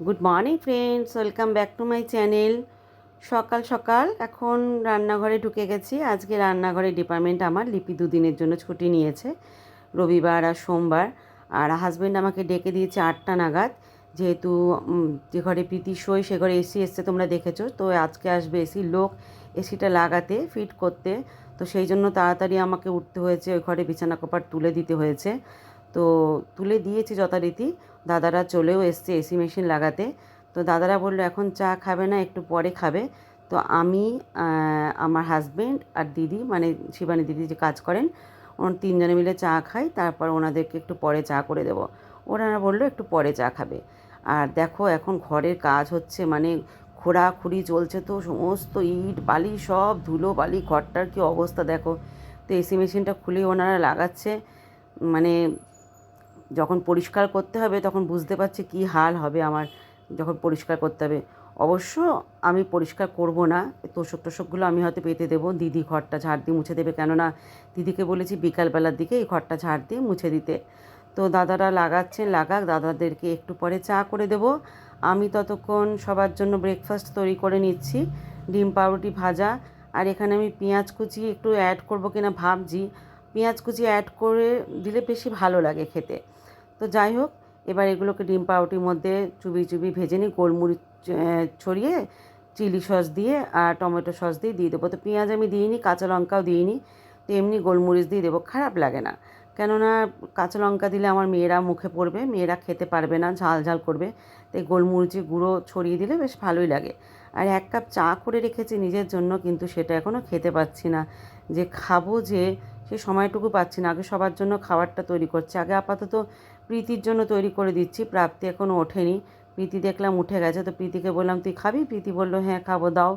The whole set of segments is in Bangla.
Good morning friends welcome back to my channel সকাল সকাল, এখন রান্নাঘরে ঢুকে গেছি। আজকে রান্নাঘরের ডিপার্টমেন্ট আমার লিপি দুদিনের জন্য ছুটি নিয়েছে, রবিবার আর সোমবার। আর হাজব্যান্ড আমাকে ডেকে দিয়েছে আটটা নাগাদ। যেহেতু যে ঘরে প্রীতি শোয়, সে ঘরে এসি এসছে তোমরা দেখেছ। তো আজকে আসবে এসির লোক এসিটা লাগাতে ফিট করতে। তো সেই জন্য তাড়াতাড়ি আমাকে উঠতে হয়েছে, ওই ঘরে বিছানা কপাট তুলে দিতে হয়েছে। তো তুলে দিয়েছি যথারীতি। দাদারা চলেও এসছে এসি মেশিন লাগাতে। তো দাদারা বলল, এখন চা খাবে না, একটু পরে খাবে। তো আমি আমার হাজব্যান্ড আর দিদি মানে শিবানী দিদি যে কাজ করেন, ওর তিনজনে মিলে চা খাই, তারপর ওনাদেরকে একটু পরে চা করে দেবো। ওনারা বলল, একটু পরে চা খাবে। আর দেখো, এখন ঘরের কাজ হচ্ছে মানে খোঁড়াখুড়ি চলছে তো, সমস্ত ইট, বালি, সব ধুলো, বালি, ঘরটার কি অবস্থা দেখো। তো এসি মেশিনটা খুলে ওনারা লাগাচ্ছে মানে যখন পরিষ্কার করতে হবে তখন বুঝতে পারছি কী হাল হবে আমার যখন পরিষ্কার করতে হবে। অবশ্য আমি পরিষ্কার করব না, তোষক টোষকগুলো আমি হয়তো পেতে দেবো। দিদি ঘরটা ঝাড় দিয়ে মুছে দেবে কেননা দিদিকে বলেছি বিকালবেলার দিকে এই ঘরটা ঝাড় দিয়ে মুছে দিতে। তো দাদারা লাগাচ্ছেন, লাগাক, দাদাদেরকে একটু পরে চা করে দেবো। আমি ততক্ষণ সবার জন্য ব্রেকফাস্ট তৈরি করে নিচ্ছি, ডিম পাউরুটি ভাজা। আর এখানে আমি পেঁয়াজ কুচি একটু অ্যাড করব কিনা ভাবছি। পেঁয়াজ কুচি অ্যাড করে দিলে বেশি ভালো লাগে খেতে। তো যাই হোক, এবার এগুলোকে ডিম পাউটির মধ্যে চুবি চুবি ভেজে নিই গোলমরিচ ছড়িয়ে চিলি সস দিয়ে আর টমেটো সস দিয়ে দিয়ে দেবো। তো পেঁয়াজ আমি দিইনি, কাঁচা লঙ্কাও দিইনি, তো এমনি গোলমরিচ দিয়ে দেবো। খারাপ লাগে না। কেননা কাঁচা লঙ্কা দিলে আমার মেয়েরা মুখে পড়বে, মেয়েরা খেতে পারবে না, ঝাল ঝাল করবে। তাই গোলমরিচের গুঁড়ো ছড়িয়ে দিলে বেশ ভালোই লাগে। আর এক কাপ চা করে রেখেছি নিজের জন্য, কিন্তু সেটা এখনও খেতে পাচ্ছি না। যে খাব যে সে সময়টুকু পাচ্ছি না। আগে সবার জন্য খাবারটা তৈরি করছি। আগে আপাতত প্রীতির জন্য তৈরি করে দিচ্ছি। প্রাপ্তি এখনও ওঠেনি। প্রীতি দেখলাম উঠে গেছে। তো প্রীতিকে বললাম, তুই খাবি? প্রীতি বলল হ্যাঁ খাব, দাও।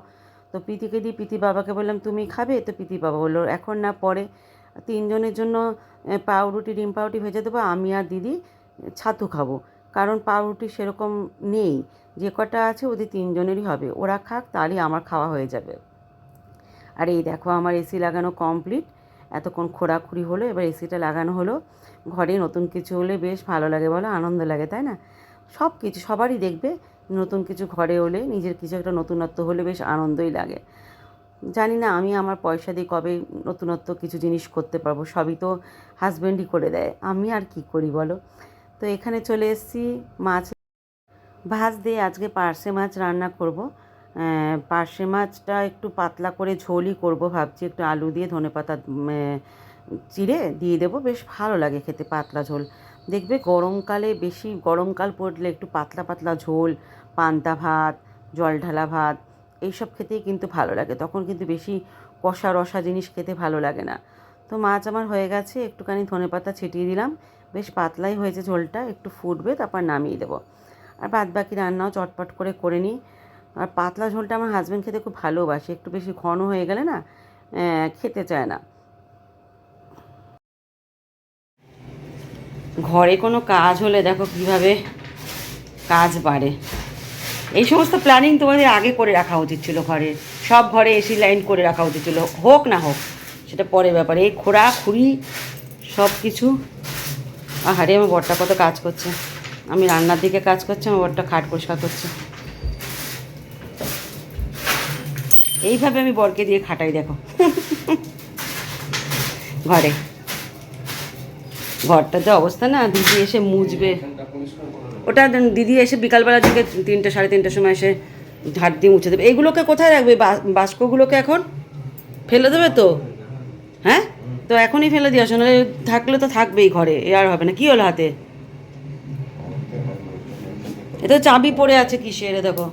তো প্রীতিকে দিয়ে প্রীতি বাবাকে বললাম, তুমি খাবে? তো প্রীতি বাবা বলল, এখন না, পরে। তিনজনের জন্য পাউরুটি, ডিম পাউরুটি ভেজে দেবো। আমি আর দিদি ছাতু খাব। কারণ পাউরুটি সেরকম নেই। যে কটা আছে ওদের তিনজনেরই হবে। ওরা খাক, তাহলেই আমার খাওয়া হয়ে যাবে। আর এই দেখো, আমার এসি লাগানো কমপ্লিট এতক্ষণ খোঁড়াখুড়ি হলো, এবার এসিটা লাগানো হলো। ঘরে নতুন কিছু হলে বেশ ভালো লাগে বলো, আনন্দ লাগে, তাই না? সব কিছু, সবারই দেখবে নতুন কিছু ঘরে হলে, নিজের কিছু একটা নতুনত্ব হলে বেশ আনন্দই লাগে। জানি না আমি আমার পয়সা দিয়ে কবে নতুনত্ব কিছু জিনিস করতে পারব, সবই তো হাজব্যান্ডই করে দেয়, আমি আর কি করি বলো? তো এখানে চলে এসেছি মাছ, ভাজ দিয়ে আজকে পার্শে মাছ রান্না করব। পার্শে মাছটা একটু পাতলা করে ঝোলই করব ভাবছি। একটু আলু দিয়ে ধনেপাতা উম, আহ, চিড়ে দিয়ে দেবো। বেশ ভালো লাগে খেতে পাতলা ঝোল। দেখবে গরমকালে বেশি গরমকাল পড়লে একটু পাতলা পাতলা ঝোল পান্তা ভাত জল ঢালা ভাত এইসব খেতেই কিন্তু ভালো লাগে। তখন কিন্তু বেশি কষা রসা জিনিস খেতে ভালো লাগে না। তো মাছ আমার হয়ে গেছে একটুখানি ধনেপাতা ছিটিয়ে দিলাম। বেশ পাতলাই হয়েছে ঝোলটা একটু ফুটবে তারপর নামিয়ে দেবো। আর বাদ বাকি রান্নাও চটপট করে করে নিই। আর পাতলা ঝোলটা আমার হাজব্যান্ড খেতে খুব ভালোবাসে। একটু বেশি ঘন হয়ে গেলে না খেতে চায় না। ঘরে কোনো কাজ হলে দেখো কীভাবে কাজ বাড়ে। এই সমস্ত প্ল্যানিং তোমাদের আগে করে রাখা উচিত ছিল ঘরে। সব ঘরে এসি লাইন করে রাখা উচিত ছিল, হোক না হোক, সেটা পরের ব্যাপারে। এই খোড়া, খুঁড়ি সব কিছু আহারে, আমার বরটা কত কাজ করছে। আমি রান্নার দিকে কাজ করছি, আমার বরটা খাট পরিষ্কার করছে। এইভাবে আমি বরকে দিয়ে খাটাই, দেখো। ঘরে। ঘরটাতে অবস্থা না, দিদি এসে মুজবে ওটা দিদি এসে বিকালবেলা থেকে তিনটে, সাড়ে তিনটের সময় এসে ঝাড় দিয়ে মুছে দেবে। এইগুলোকে কোথায় রাখবে? বাস্কগুলোকে এখন? ফেলে দেবে তো? হ্যাঁ? তো এখনই ফেলে দিয়ে আসো, নাহলে থাকলে তো থাকবেই ঘরে, এ আর হবে না। কি হলো হাতে? এ তো চাবি পড়ে আছে কিসের দেখো।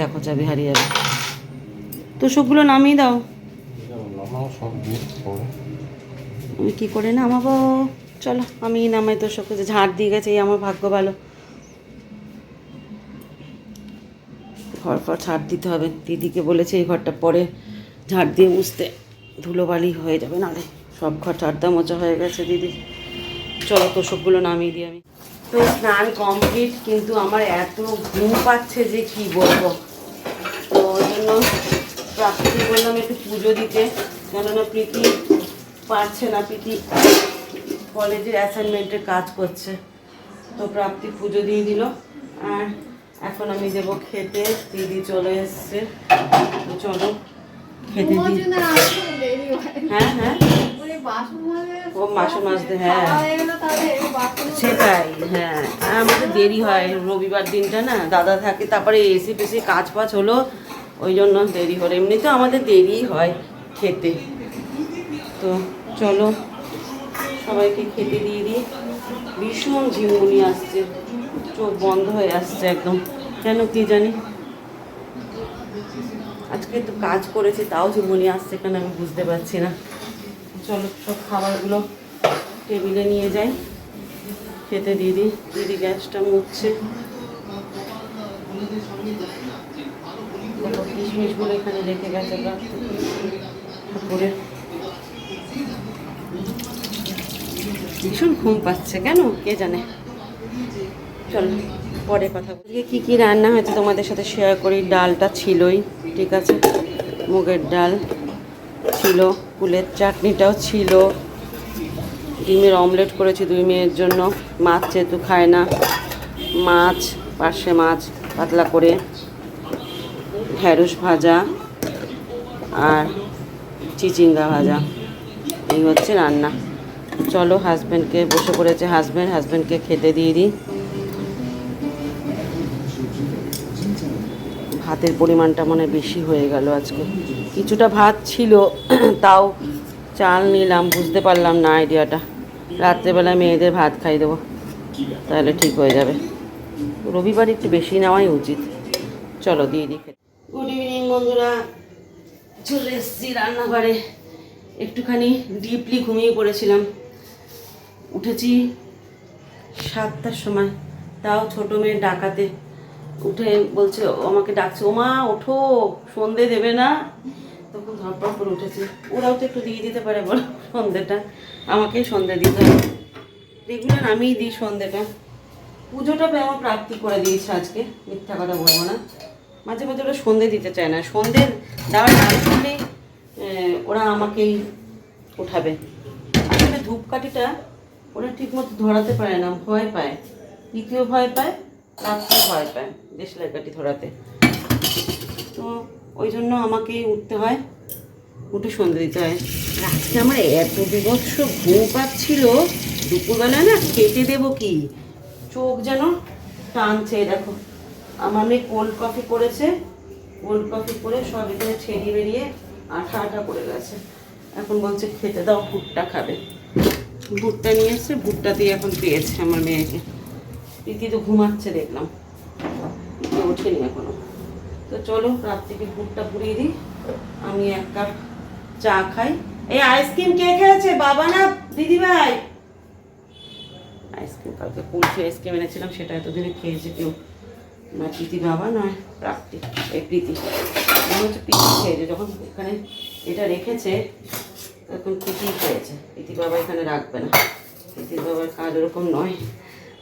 দেখো চাবি হারিয়ে যাবে তো সবগুলো নামিয়ে দাও। আমি কী করে নামাবো? চলো, আমি নামাই তো সব কিছু। ঝাড় দিয়ে গেছে, এই আমার ভাগ্য ভালো। ঘর ফর ঝাড় দিতে হবে। দিদিকে বলেছে এই ঘরটা পরে ঝাড় দিয়ে মুছতে ধুলোবালি হয়ে যাবে। নালে সব ঘর ঝাড়দা মোচা হয়ে গেছে দিদি। চলো তো সবগুলো নামিয়ে দিই আমি। তো স্নান কমপ্লিট কিন্তু আমার এত ঘুম পাচ্ছে যে কি বলব। তো ওই জন্য প্রাপ্তি বললাম একটু পুজো দিতে, কেননা প্রীতি পারছে না, প্রীতি কলেজের অ্যাসাইনমেন্টের কাজ করছে। তো প্রাপ্তি পুজো দিয়ে দিল। আর এখন আমি দেবো খেতে, দিদি চলে এসছে। চলো। খেতে দিই। হ্যাঁ হ্যাঁ। ও মাজতে হ্যাঁ। সেটাই হ্যাঁ। আমাদের দেরি হয় রবিবার দিনটা না দাদা থাকে তারপরে এসি পেসি কাজ হলো ওই জন্য দেরি হলো। এমনি তো আমাদের দেরি হয় খেতে। তো চলো সবাইকে খেতে দিয়ে দিই। ভীষণ ঝিমুনি আসছে চোখ বন্ধ হয়ে আসছে একদম। কেন কি জানি? আজকে তো কাজ করেছি, তাও যে মনে আসছে কেন আমি বুঝতে পারছি না। চলো, সব খাবারগুলো টেবিলে নিয়ে যাই। খেতে দিদি দিদি গ্যাসটা দেখো, কিশমিশগুলো এখানে রেখে গেছে ঠাকুরের। ভীষণ ঘুম পাচ্ছে কেন? কে জানে? চল। পরে কথা বলি কী কী রান্না হয়েছে তোমাদের সাথে শেয়ার করি? ডালটা ছিলই, ঠিক আছে? মুগের ডাল ছিল কুলের চাটনিটাও ছিল। ডিমের অমলেট করেছি দুই মেয়ের জন্য। মাছ যেহেতু খায় না, মাছ, পার্শে মাছ, পাতলা করে। ঢ্যাঁড়স ভাজা আর চিচিঙ্গা ভাজা। এই হচ্ছে রান্না। চলো হাজব্যান্ডকে বসে পড়েছে। হাজব্যান্ড হাজব্যান্ডকে খেতে দিয়ে দিই। ভাতের পরিমাণটা মনে বেশি হয়ে গেল আজকে। কিছুটা ভাত ছিল, তাও চাল নিলাম, বুঝতে পারলাম না আইডিয়াটা। রাত্রেবেলা মেয়েদের ভাত খাই দেবো, তাহলে ঠিক হয়ে যাবে। রবিবার একটু বেশি নেওয়াই উচিত। চলো, দিয়ে দিই গুড ইভিনিং বন্ধুরা। চলে এসেছি রান্নাঘরে। একটুখানি ডিপলি ঘুমিয়ে পড়েছিলাম। উঠেছি সাতটার সময়, তাও ছোটো মেয়ে ডাকাতে। উঠে বলছে আমাকে ডাকছে ওমা ওঠো সন্ধে দেবে না। তখন ধরপর করে উঠেছি। ওরাও তো একটু দিয়ে দিতে পারে বলো সন্ধেটা। আমাকেই সন্ধে দিতে হবে। রেগুলার আমিই দিই সন্ধেটা। পুজোটা আমার প্রাপ্তি করে দিয়েছে আজকে মিথ্যা কথা বলব না। মাঝে মাঝে ওরা সন্ধে দিতে চায় না। সন্ধে দেওয়ার নাম আহ, ওরা আমাকেই উঠাবে। আসলে ধূপকাঠিটা ওরা ঠিক মতো ধরাতে পারে না ভয় পায়। দ্বিতীয় ভয় পায়? রাত্রে ভয় পায় দেশলাই কাঠি ধরাতে। তো ওই জন্য আমাকেই উঠতে হয়, উঠে সন্ধে দিতে হয়। রাত্রে আমার এত বিভৎস ঘুম পাচ্ছিল, দুপুরবেলা না খেতে দেবো কি? চোখ যেন টানছে, দেখো। আমার মেয়ে কোল্ড কফি করেছে, কোল্ড কফি করে সব এখানে ছেড়িয়ে বেরিয়ে আঠা আঠা করে গেছে। এখন বলছে, খেতে দাও, ভুট্টা খাবে। ভুট্টা নিয়ে এসছে, ভুট্টা দিয়ে এখন পেয়েছে আমার মেয়েকে। প্রীতি তো ঘুমাচ্ছে, দেখলাম। প্রীতি ওঠেনি এখনও। তো চলো, রাত্রিকে ভুট্টা পুড়িয়ে দিই। আমি এক কাপ চা খাই। এই আইসক্রিম কে খেয়েছে? বাবা না, দিদি ভাই। আইসক্রিম, কালকে কুলফি আইসক্রিম এনেছিলাম, সেটা এতদিনে খেয়েছে কেউ। না প্রীতি বাবা নয় প্রাপ্তি এই প্রীতি। মনে হচ্ছে প্রীতি খেয়েছে। যখন এখানে এটা রেখেছে, তখন প্রীতি খেয়েছে। প্রীতি বাবা এখানে রাখবে না। প্রীতির বাবার কাজ ওরকম নয়।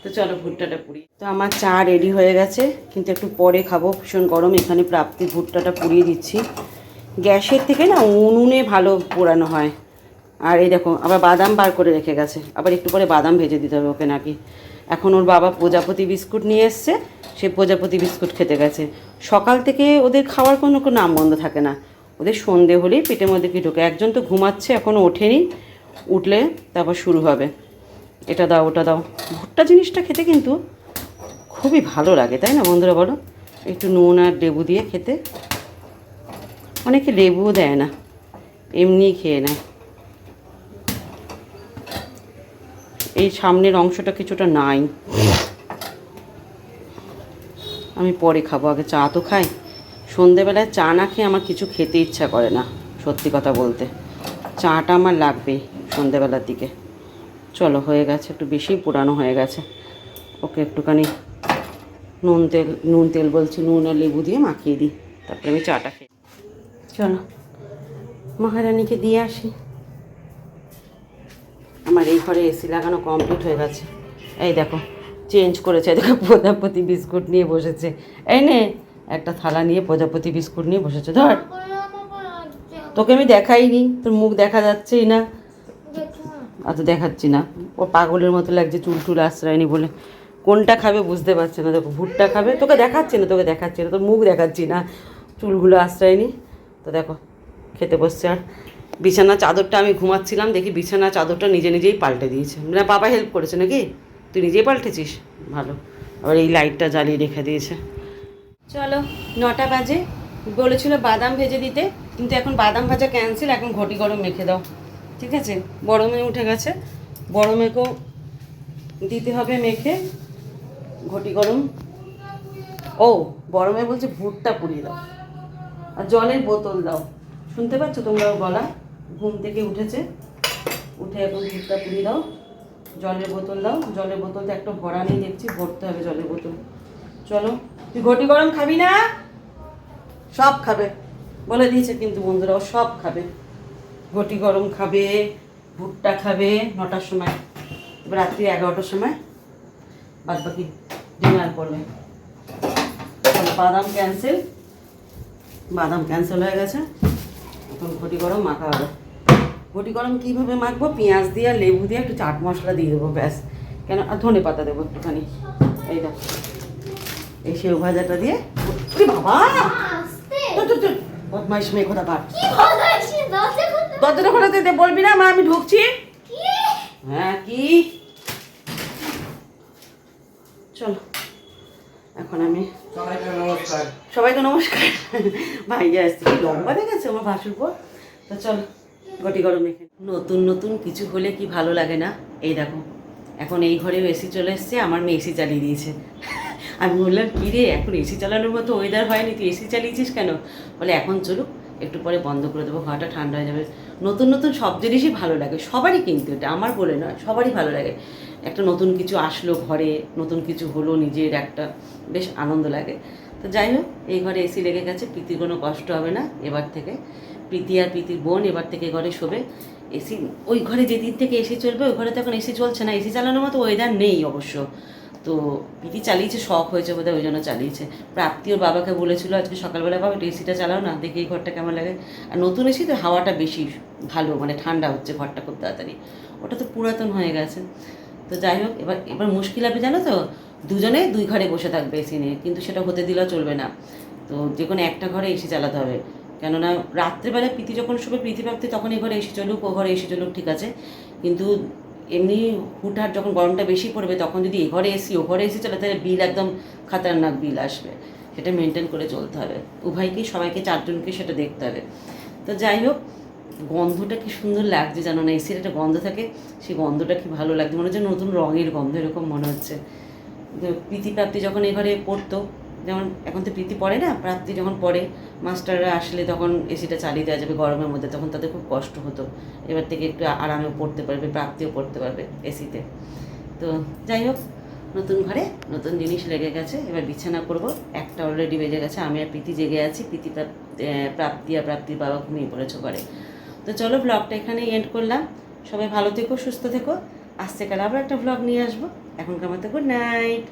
তো চলো ভুট্টাটা পুড়ি তো আমার চা রেডি হয়ে গেছে, কিন্তু একটু পরে খাব। ভীষণ গরম, এখানে প্রাপ্তি ভুট্টাটা পুড়িয়ে দিচ্ছি। গ্যাসের থেকে না উনুনে ভালো পোড়ানো হয়। আর এই দেখো, আবার বাদাম বার করে রেখে গেছে। আবার একটু পরে বাদাম ভেজে দিতে হবে ওকে নাকি। এখন ওর বাবা প্রজাপতি বিস্কুট নিয়ে এসছে, সে প্রজাপতি বিস্কুট খেতে গেছে। সকাল থেকে ওদের খাওয়ার কোনো কোনো নাম বন্ধ থাকে না। ওদের সন্ধে হলেই পেটের মধ্যে কি ঢোকে। একজন তো ঘুমাচ্ছে এখনও ওঠেনি। উঠলে তারপর শুরু হবে। এটা দাও, ওটা দাও। ভুট্টা জিনিসটা খেতে কিন্তু খুবই ভালো লাগে, তাই না বন্ধুরা বলো? একটু নুন আর লেবু দিয়ে খেতে। অনেকে লেবুও দেয় না, এমনিই খেয়ে নেয়। এই সামনের অংশটা কিছুটা নাই। আমি পরে খাব, আগে চা তো খাই। সন্ধেবেলায় চা না খেয়ে আমার কিছু খেতে ইচ্ছা করে না, সত্যি কথা বলতে। চাটা আমার লাগবেই সন্ধেবেলার দিকে। চলো, হয়ে গেছে, একটু বেশি পুরানো হয়ে গেছে। ওকে একটুখানি নুন তেল নুন তেল বলছি, নুন আর লেবু দিয়ে মাখিয়ে দিই। তারপরে আমি চাটা খেয়ে চলো, মহারানীকে দিয়ে আসি। আমার এই ঘরে এসি লাগানো কমপ্লিট হয়ে গেছে। এই দেখো চেঞ্জ করেছে দেখো, প্রজাপতি বিস্কুট নিয়ে বসেছে। এই নে, একটা থালা নিয়ে প্রজাপতি বিস্কুট নিয়ে বসেছে, ধর। তোকে আমি দেখাইনি, তোর মুখ দেখা যাচ্ছেই না। অত দেখাচ্ছি না। ও পাগলের মতো লাগছে চুল টুল আশ্রয়নি বলে। কোনটা খাবে বুঝতে পারছে না। দেখো, ভুট্টা খাবে। তোকে দেখাচ্ছি না, তোকে দেখাচ্ছি না। তোর মুখ দেখাচ্ছি না। চুলগুলো আশ্রয়নি। তো দেখো, খেতে বসছে আর। বিছানা চাদরটা আমি ঘুমাচ্ছিলাম, দেখি বিছানা চাদরটা নিজে নিজেই পাল্টে দিয়েছে। না বাবা হেল্প করেছে নাকি? তুই নিজেই পাল্টেছিস? ভালো। আবার এই লাইটটা জ্বালিয়ে রেখে দিয়েছে। চলো, নটা বাজে। বলেছিল বাদাম ভেজে দিতে, কিন্তু এখন বাদাম ভাজা ক্যান্সেল এখন ঘটি গরম মেখে দাও। ঠিক আছে? বড় মেয়ে উঠে গেছে। বড় মেয়েকেও দিতে হবে মেখে ঘটি গরম। ও, বড় মেয়ে বলছে ভুট্টা পুড়িয়ে দাও। আর জলের বোতল দাও। শুনতে পাচ্ছ তোমরাও গলা? ঘুম থেকে উঠেছে। উঠে এখন ভুট্টা পুড়িয়ে দাও। জলের বোতল দাও। জলের বোতল তো একটা ভরা নেই, দেখছি। ভরতে হবে জলের বোতল। চলো, তুই ঘটি গরম খাবি না? সব খাবে। বলে দিয়েছে কিন্তু বন্ধুরা, ও সব খাবে। ঘটি গরম খাবে ভুট্টা খাবে নটার সময় রাত্রি এগারোটার সময় বাদ বাকি ডিনার করবে। বাদাম ক্যান্সেল বাদাম ক্যান্সেল হয়ে গেছে। এখন ঘটি গরম মাখা হবে। ঘটি গরম কীভাবে মাখবো? পেঁয়াজ দিয়ে লেবু দিয়ে একটু চাট মশলা দিয়ে দেবো ব্যাস। কেন? আর ধনে পাতা দেবো একটুখানি। এই দেখ। এই সেও ভাজাটা দিয়ে। বাবা! বদমাইশ মেয়ে কোথা কার দরজাটা খোলা দিতে বলবি না, মা, আমি ঢুকছি। হ্যাঁ কি? চলো, এখন আমি সবাইকে নমস্কার। সবাইকে নমস্কার ভাই আসছে, কি লম্বা দেখেছে আমার ভাসুর পর তো চলো, গটি গরম রেখে নতুন নতুন, কিছু হলে কি ভালো লাগে না? এই দেখো, এখন এই ঘরেও এসি চলে এসছে, আমার মেয়ে এসি চালিয়ে দিয়েছে। আমি বললাম, কী রে, এখন এসি চালানোর মতো ওয়েদার হয়নি, তুই এসি চালিয়েছিস কেন? বলে, এখন চলুক একটু পরে বন্ধ করে দেবো, ঘরটা ঠান্ডা হয়ে যাবে। নতুন নতুন সব জিনিসই ভালো লাগে, সবারই কিন্তু এটা আমার বলে নয়, সবারই ভালো লাগে। একটা নতুন কিছু আসলো ঘরে, নতুন কিছু হলো নিজের একটা, বেশ আনন্দ লাগে। তো যাই হোক, এই ঘরে এসি লেগে গেছে, প্রীতির কোনো কষ্ট হবে না এবার থেকে। প্রীতি আর প্রীতির বোন এবার থেকে ঘরে শোবে। এসি, ওই ঘরে যেদিন থেকে এসি চলবে, ওই ঘরে তো এখন এসি চলছে না, এসি চালানোর মতো ওয়েদার নেই অবশ্য। তো প্রীতি চালিয়েছে, শখ হয়েছে বোধহয়, ওই জন্য চালিয়েছে। প্রাপ্তি ওর বাবাকে বলেছিল আজকে সকালবেলা, বাবা, একটু এসিটা চালাও না, দেখি এই ঘরটা কেমন লাগে। আর নতুন এসি তো হাওয়াটা বেশি ভালো মানে ঠান্ডা হচ্ছে ঘরটা খুব তাড়াতাড়ি। ওটা তো পুরাতন হয়ে গেছে। তো যাই হোক, এবার এবার মুশকিল হবে জানো তো? দুজনে দুই ঘরে বসে থাকবে এসি নিয়ে, কিন্তু সেটা হতে দিলেও চলবে না। তো যে কোনো একটা ঘরে এসি চালাতে হবে। কেননা রাত্রেবেলা প্রীতি যখন শোবে প্রীতি তখন এই ঘরে এসি চলুক, ও ঘরে এসি চলুক, ঠিক আছে। কিন্তু এমনি হুটহাট যখন গরমটা বেশি পড়বে, তখন যদি এ ঘরে এসি, ও ঘরে এসি চলে, তাহলে বিল একদম খাতারনাক বিল আসবে। সেটা মেনটেন করে চলতে হবে। উভয়কেই সবাইকে, চারজনকে সেটা দেখতে হবে। তো যাই হোক, গন্ধটা কি সুন্দর লাগছে জানো না? এসির একটা গন্ধ থাকে, সেই গন্ধটা কি ভালো লাগছে? মনে হচ্ছে নতুন রঙের গন্ধ, এরকম মনে হচ্ছে। প্রীতিপ্রাপ্তি যখন এই ঘরে পড়তো যেমন এখন তো প্রীতি পড়ে না, প্রাপ্তি যখন পড়ে, মাস্টাররা আসলে তখন এসিটা চালিয়ে দেওয়া যাবে গরমের মধ্যে, তখন তাদের খুব কষ্ট হতো। এবার থেকে একটু আরামে পড়তে পারবে, প্রাপ্তিও পড়তে পারবে এসিতে তো। যাই হোক, নতুন ঘরে নতুন জিনিস লেগে গেছে, এবার বিছানা করব। একটা অলরেডি বেজে গেছে, আমি আর প্রীতি জেগে আছি, প্রীতি প্রাপ্তি আর প্রাপ্তির বাবা ঘুমিয়ে পড়েছে ঘরে। তো চলো ব্লগটা এখানেই এন্ড করলাম। সবাই ভালো থেকো, সুস্থ থেকো। আসছে কাল আবার একটা ব্লগ নিয়ে আসব। এখনকার মতো গুড নাইট